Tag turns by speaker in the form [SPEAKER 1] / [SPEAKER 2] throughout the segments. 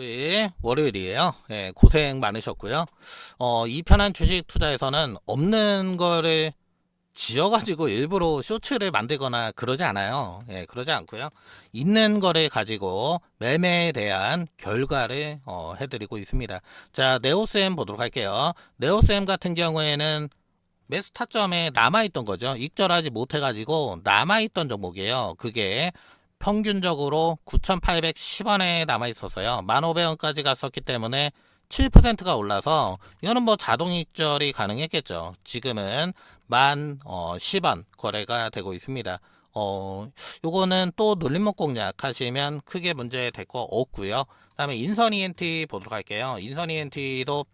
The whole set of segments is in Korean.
[SPEAKER 1] 예, 월요일이에요. 예, 고생 많으셨고요. 어, 이 편한 주식 투자에서는 없는 거를 지어가지고 일부러 쇼츠를 만들거나 그러지 않아요. 예, 그러지 않고요. 있는 거를 가지고 매매에 대한 결과를 어, 해드리고 있습니다. 자, 네오스엠 보도록 할게요. 네오스엠 같은 경우에는 매수 타점에 남아있던 거죠. 익절하지 못해가지고 남아있던 종목이에요. 그게 평균적으로 9,810원에 남아 있어서요. 1,500원까지 갔었기 때문에 7%가 올라서 이거는 뭐 자동 익절이 가능했겠죠. 지금은 만 어, 10원 거래가 되고 있습니다. 어, 요거는 또 눌림목 공략 하시면 크게 문제 될 거 없고요. 그다음에 인선 ENT 보도록 할게요. 인선 ENT도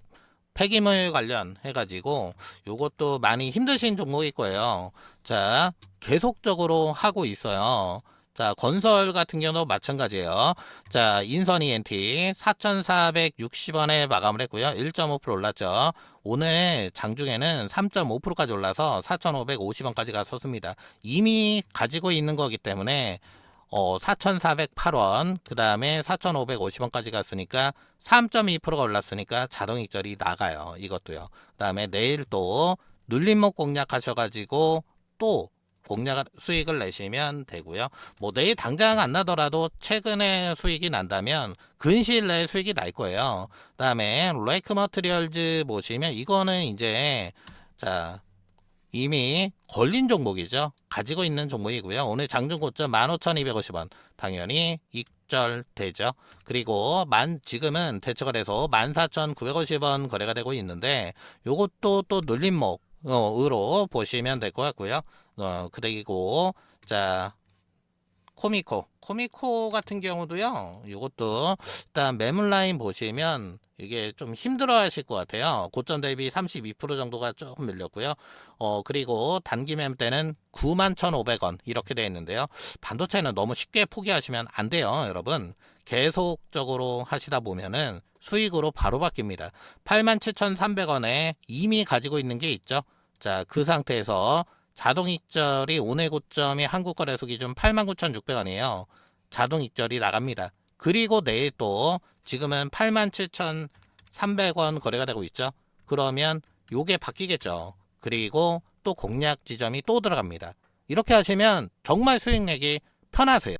[SPEAKER 1] 폐기물 관련 해 가지고 요것도 많이 힘드신 종목일 거예요. 자, 계속적으로 하고 있어요. 자, 건설 같은 경우도 마찬가지예요. 자, 인선 ENT 4,460원에 마감을 했고요. 1.5% 올랐죠. 오늘 장중에는 3.5%까지 올라서 4,550원까지 갔었습니다. 이미 가지고 있는 거기 때문에 어, 4,408원, 그 다음에 4,550원까지 갔으니까 3.2%가 올랐으니까 자동 익절이 나가요. 이것도요. 그 다음에 내일 또 눌림목 공략하셔가지고 또 공략 수익을 내시면 되고요. 뭐 내일 당장 안 나더라도 최근에 수익이 난다면 근시일 내에 수익이 날 거예요. 그다음에 레이크 머트리얼즈 보시면 이거는 이제 자 이미 걸린 종목이죠. 가지고 있는 종목이고요. 오늘 장중 고점 15,250원 당연히 익절되죠. 그리고 만 지금은 돼서 14,950원 거래가 되고 있는데 요것도 또 눌림목 어으로 보시면 될 것 같고요. 어, 그리고 자 코미코 코미코 같은 경우도요. 이것도 일단 매물 라인 보시면 이게 좀 힘들어 하실 것 같아요. 고점 대비 32% 정도가 조금 밀렸고요. 어, 그리고 단기 매매 때는 91,500원 이렇게 되어 있는데요. 반도체는 너무 쉽게 포기하시면 안 돼요, 여러분. 계속적으로 하시다 보면은 수익으로 바로 바뀝니다. 87,300원에 이미 가지고 있는 게 있죠. 자, 그 상태에서 자동 익절이 오늘 고점이 한국거래소 기준 89,600원이에요. 자동 익절이 나갑니다. 그리고 내일 또 지금은 87,300원 거래가 되고 있죠. 그러면 요게 바뀌겠죠. 그리고 또 공략 지점이 또 들어갑니다. 이렇게 하시면 정말 수익 내기 편하세요.